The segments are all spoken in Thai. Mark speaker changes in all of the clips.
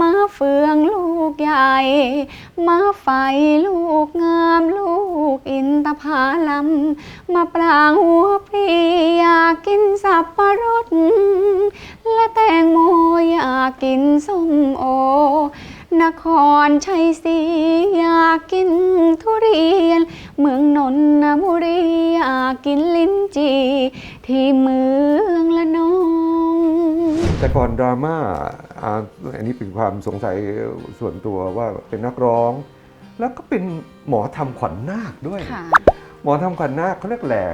Speaker 1: มาไฟลูกงามลูกอินทผาลัมมาปรางหัวปลีอยากกินสับปะรด และแตงโมอยากกินส้มโอนครชัยศรีอยากกินทุเรียน เมืองนนทบุรีอยากกินลิ้นจี่ที่เมืองละน
Speaker 2: แต่ก่อนดราม่าอ่าอันนี้เป็นความสงสัยส่วนตัวว่าเป็นนักร้อง แล้วก็เป็นหมอทำขวัญนาคด้วย
Speaker 1: ค่ะ
Speaker 2: หมอทำขวัญนาคเขาเรียกแหล่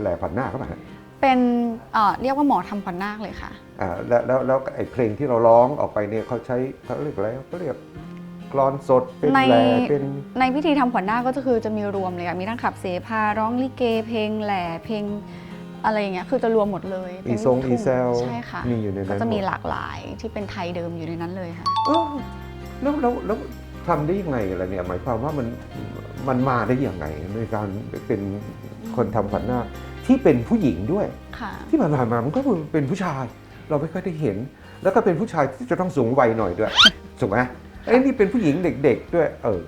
Speaker 2: แหล่ขวัญนาคเขาไหมฮะ
Speaker 1: เป็นเอ่อเรียกว่าหมอทำขวัญนาคเลยค่ะ
Speaker 2: อ่าแล้วแล้วแล้วไอ้เพลงที่เราร้องออกไปเนี่ยเขาใช้เขาเรียกอะไรเขาเรียกกลอนสดเป็น
Speaker 1: ใน
Speaker 2: แหล่เป็น
Speaker 1: ในพิธีทำขวัญนาคก็จะคือจะมีรวมเลยค่ะมีทั้งขับเสพาร้องลิเก เพลงแหล่เพลง อะไรอย่างเงี้ยคือจะรวมหมดเลย
Speaker 2: อี
Speaker 1: เป็น
Speaker 2: ซง
Speaker 1: ลูก
Speaker 2: อี
Speaker 1: ทุ่
Speaker 2: เซล
Speaker 1: ใช่ค่ะ
Speaker 2: มีอยู่ใน
Speaker 1: ก็
Speaker 2: นั้น
Speaker 1: จะมี
Speaker 2: หด
Speaker 1: หลากหลายที่เป็นไทยเดิมอยู่ในนั้นเลยค่ะ
Speaker 2: เออแล้วแล้วแล้วทำได้ยังไงอะไรเนี่ยหมายความว่ามันมันมาได้ยังไงในการเป็นคนทำขวัญนาคที่เป็นผู้หญิงด้วย
Speaker 1: ค่ะ
Speaker 2: ที่ผ่านๆมามันก็เป็นผู้ชาย เราไม่ค่อยได้เห็น แล้วก็เป็นผู้ชายที่จะต้องสูงวัยหน่อยด้วยถูกไหมไอ้ยนี่เป็นผู้หญิงเด็ก ๆ ด้วยเออ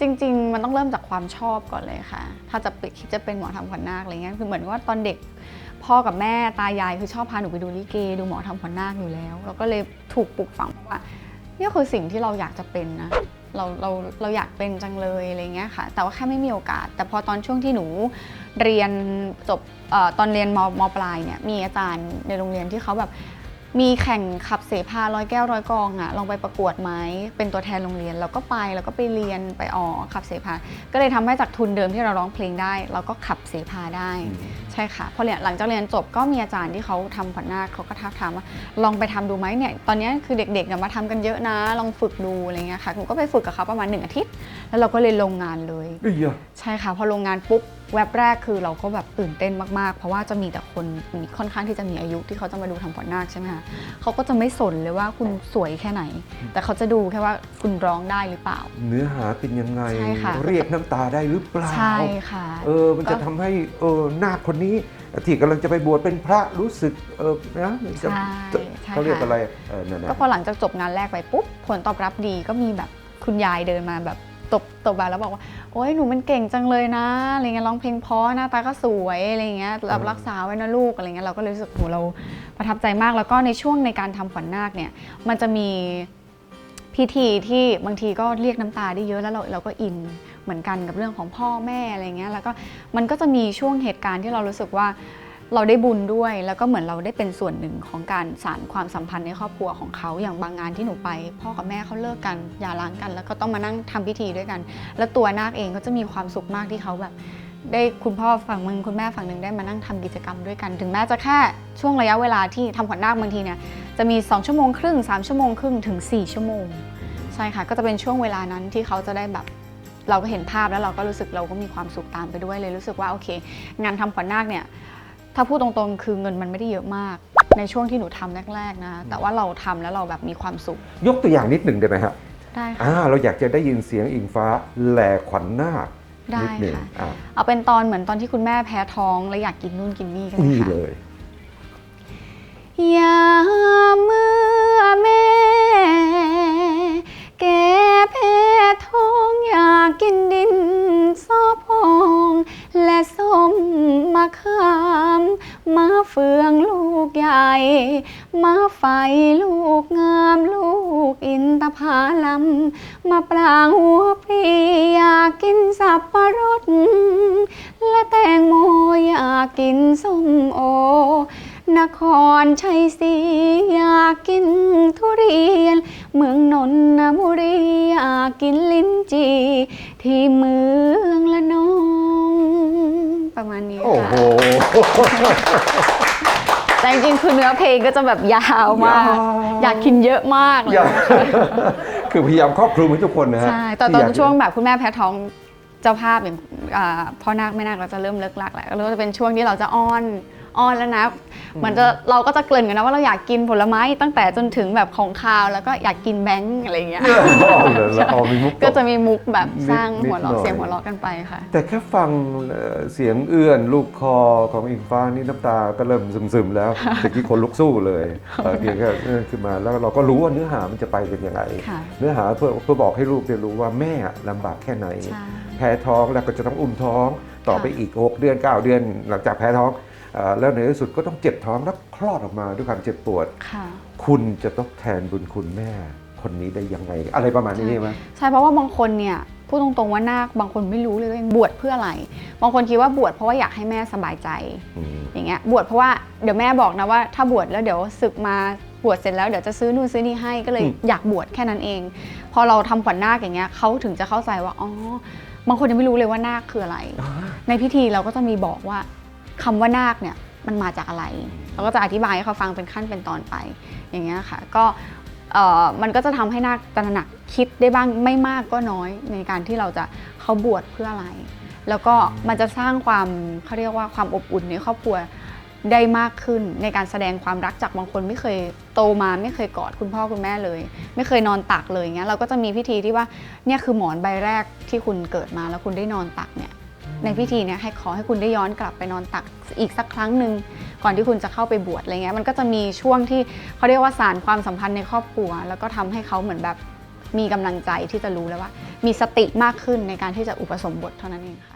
Speaker 1: จริง ๆ มันต้องเริ่มจากความชอบก่อนเลยค่ะ ถ้าจะปิดคิดจะเป็นหมอทำขวัญนาคอะไรเงี้ยคือเหมือนว่าตอนเด็กพ่อกับแม่ตายายคือชอบพาหนูไปดูลิเก ดูหมอทำขวัญนาคอยู่แล้ว เราก็เลยถูกปลูกฝังว่าเนี่ยคือสิ่งที่เราอยากจะเป็นนะเราเราเราอยากเป็นจังเลยอะไรเงี้ยค่ะ แต่ว่าแค่ไม่มีโอกาส แต่พอตอนช่วงที่หนูเรียนจบออตอนเรียนมมปลายเนี่ยมีอาจารย์ในโรงเรียนที่เขาแบบ มีแข่งขับเสพาร้อยแก้วร้อยกองอะลองไปประกวดไหมเป็นตัวแทนโรงเรียนเราก็ไปแล้วก็ไปเรียนไปออกขับเสพา ก็เลยทำให้จากทุนเดิมที่เราร้องเพลงได้ เราก็ขับเสพาได้ ใช่ค่ะพอเรียนหลังจากเรียนจบก็มีอาจารย์ที่เขาทำขวัญนาคเขาก็ทักถามว่าลองไปทำดูไหมเนี่ยตอนนี้คือเด็กๆเนี่ยมาทำกันเยอะนะ ลองฝึกดูอะไรเงี้ยค่ะหนูก็ไปฝึกกับเขาประมาณหนึ่งอาทิตย์ แล้วเราก็เลยลงงานเลย
Speaker 2: เอ้ยอะ
Speaker 1: ใช่ค่ะพอลงงานปุ๊บแวบแรกคือเราก็แบบตื่นเต้นมากๆ เพราะว่าจะมีแต่คนมีค่อนข้างที่จะมีอายุที่เขาจะมาดูทำขวัญนาคใช่ไหมคะเขาก็จะไม่สนเลยว่าคุณสวยแค่ไหน แต่เขาจะดูแค่ว่าคุณร้องได้หรือเปล่า
Speaker 2: เนื้อหาเป็นยังไง
Speaker 1: ใช่ค่ะ
Speaker 2: เรียกน้ำตาได้หรือเปล่า
Speaker 1: ใช่ค่ะ
Speaker 2: เออ มันจะทำให้เออนาคคนนี้ที่กำลังจะไปบวชเป็นพระรู้สึกเออนะจะ
Speaker 1: ใช่
Speaker 2: จะ
Speaker 1: ใช่
Speaker 2: เขาเรียก
Speaker 1: ค่ะ
Speaker 2: อะไรเออนั่น
Speaker 1: ก็
Speaker 2: นะ
Speaker 1: พอหลังจากจบงานแรกไปปุ๊บผลตอบรับดีก็มีแบบคุณยายเดินมาแบบ ตบตบบ่าแล้วบอกว่า โอ๊ยหนูมันเก่งจังเลยนะอะไรเงี้ยร้องเพลงเพราะหน้าตาก็สวยอะไรเงี้ยแบบรักษาไว้นะลูกอะไรเงี้ยเราก็เลยรู้สึกโหเราประทับใจมากแล้วก็ในช่วงในการทำขวัญนาคเนี่ยมันจะมีพิธีที่บางทีก็เรียกน้ำตาได้เยอะแล้วเราเราก็อินเหมือนกันกับเรื่องของพ่อแม่อะไรเงี้ยแล้วก็มันก็จะมีช่วงเหตุการณ์ที่เรารู้สึกว่า เราได้บุญด้วย แล้วก็เหมือนเราได้เป็นส่วนหนึ่งของการสานความสัมพันธ์ในครอบครัวของเขาอย่างบางงานที่หนูไป พ่อกับแม่เขาเลิกกันหย่าร้างกัน แล้วก็ต้องมานั่งทำพิธีด้วยกัน แล้วตัวนาคเองก็จะมีความสุขมากที่เขาแบบ ได้คุณพ่อฝั่งมึงคุณแม่ฝั่งหนึ่งได้มานั่งทำกิจกรรมด้วยกัน ถึงแม้จะแค่ช่วงระยะเวลาที่ทำขวัญนาคบางทีเนี่ยจะมี 2 ชั่วโมงครึ่ง 3 ชั่วโมงครึ่งถึง 4 ชั่วโมงใช่ค่ะก็จะเป็นช่วงเวลานั้นที่เขาจะได้แบบเราก็เห็นภาพแล้วเราก็รู้สึกเราก็มีความสุขตามไปด้วยเลยรู้สึกว่าโอเค งานทำขวัญนาคเนี่ย ถ้าพูดตรงๆ คือเงินมันไม่ได้เยอะมาก ในช่วงที่หนูทำแรก ๆ นะ แต่ว่าเราทำแล้วเราแบบมีความสุข
Speaker 2: ยกตัวอย่างนิดหนึ่งได้ไหมครับ
Speaker 1: ได้ค่ะ
Speaker 2: อ่าเราอยากจะได้ยินเสียงอิงฟ้าแหล่ขวัญนาค
Speaker 1: ได้
Speaker 2: นิดหนึ่ง
Speaker 1: ค่ะ
Speaker 2: อ่า
Speaker 1: เอาเป็นตอนเหมือนตอนที่คุณแม่แพ้ท้อง แล้วอยากกินนู่นกินนี่กันเลย
Speaker 2: นี่
Speaker 1: ค่ะ
Speaker 2: เลย
Speaker 1: ยา ฟืองลูกใหญ่ มาไฟลูกงามลูกอินทผาลัมมาปรางหัวปลีอยากกินสับปะรด และแตงโมอยากกินส้มโอนครชัยศรีอยากกินทุเรียน เมืองนนทบุรีอยากกินลิ้นจี่ที่เมืองละนอง ประมาณนี้
Speaker 2: โอ้
Speaker 1: ค่ะ แต่จริงๆคือเนื้อเพลงก็จะแบบยาวมาก
Speaker 2: ยาว
Speaker 1: อยากกินเยอะมากเลย
Speaker 2: อย่าคือพยายามครอบคลุมให้ทุกคนนะฮะ
Speaker 1: ใช่แต่
Speaker 2: ที่
Speaker 1: ตอน
Speaker 2: อยาก
Speaker 1: ช่วงแบบคุณแม่แพ้ท้องเจ้าภาพอย่างอ่าพ่อนาคแม่นาคเราจะเริ่มเลิกลักแล้วก็จะเป็นช่วงที่เราจะอ้อน อ้อนแล้วนะเหมือนจะเราก็จะเกริ่นกันนะว่าเราอยากกินผลไม้ตั้งแต่จนถึงแบบของคาวแล้วก็อยากกินแบงค์อะไรอย่างเงี้ย
Speaker 2: อ๋อเหรอแล้วอ๋อมีมุก
Speaker 1: ก็จะมีมุกแบบสร้าง
Speaker 2: นิด
Speaker 1: หัวเราะ
Speaker 2: นิดหน่อย
Speaker 1: เสียงหัวเราะกันไปค่ะ
Speaker 2: แต่แค่ฟังเอ่อเสียงเอื้อนลูกคอของอิงฟ้านี่น้ำตาก็เริ่มซึมๆแล้วตะกี้คนลุกสู้เลยเออเพียงแค่เอื้อนขึ้นมาแล้วเราก็รู้ว่าเนื้อหามันจะไปเป็นยังไง
Speaker 1: ค่ะ
Speaker 2: เนื้อหาเพื่อเพื่อบอกให้ลูกได้รู้ว่าแม่ลำบากแค่ไหน
Speaker 1: ใช่
Speaker 2: แพ้ท้องแล้วก็จะต้องอุ้มท้อง ต่อไปอีก 6 เดือน 9 เดือน หลังจากแพ้ท้องเอ่อ แล้วในที่สุดก็ต้องเจ็บท้องแล้วคลอดออกมาด้วยความเจ็บปวด
Speaker 1: ค่ะ
Speaker 2: คุณจะต้องแทนบุญคุณแม่คนนี้ได้ยังไง อะไรประมาณนี้ใช่ไหม
Speaker 1: ใช่เพราะว่าบางคนเนี่ยพูดตรงๆว่านาคบางคนไม่รู้เลยว่าบวชเพื่ออะไร บางคนคิดว่าบวชเพราะว่าอยากให้แม่สบายใจ
Speaker 2: อืม
Speaker 1: อย่างเงี้ยบวชเพราะว่าเดี๋ยวแม่บอกนะว่าถ้าบวชแล้วเดี๋ยวศึกมาบวชเสร็จแล้วเดี๋ยวจะซื้อนู่นซื้อนี่ให้ก็เลยอยากบวชแค่นั้นเอง พอเราทำขวัญนาคอย่างเงี้ยเขาถึงจะเข้าใจว่าอ๋อบางคนยังไม่รู้เลยว่านาคคืออะไร ในพิธีเราก็จะมีบอกว่า คำว่านาคเนี่ยมันมาจากอะไร เราก็จะอธิบายให้เขาฟังเป็นขั้นเป็นตอนไป อย่างเงี้ยค่ะ ก็เอ่อมันก็จะทำให้นาคตระหนักคิดได้บ้างไม่มากก็น้อยในการที่เราจะเขาบวชเพื่ออะไร แล้วก็มันจะสร้างความเขาเรียกว่าความอบอุ่นในครอบครัวได้มากขึ้นในการแสดงความรักจากบางคนไม่เคยโตมาไม่เคยกอดคุณพ่อคุณแม่เลย ไม่เคยนอนตักเลยเงี้ยเราก็จะมีพิธีที่ว่าเนี่ยคือหมอนใบแรกที่คุณเกิดมาแล้วคุณได้นอนตักเนี่ย ในพิธีเนี่ยให้ขอให้คุณได้ย้อนกลับไปนอนตักอีกสักครั้งหนึ่งก่อนที่คุณจะเข้าไปบวชอะไรเงี้ยมันก็จะมีช่วงที่เขาเรียกว่าสารความสัมพันธ์ในครอบครัว แล้วก็ทำให้เขาเหมือนแบบมีกำลังใจที่จะรู้แล้วว่า มีสติมากขึ้นในการที่จะอุปสมบทเท่านั้นเองค่ะ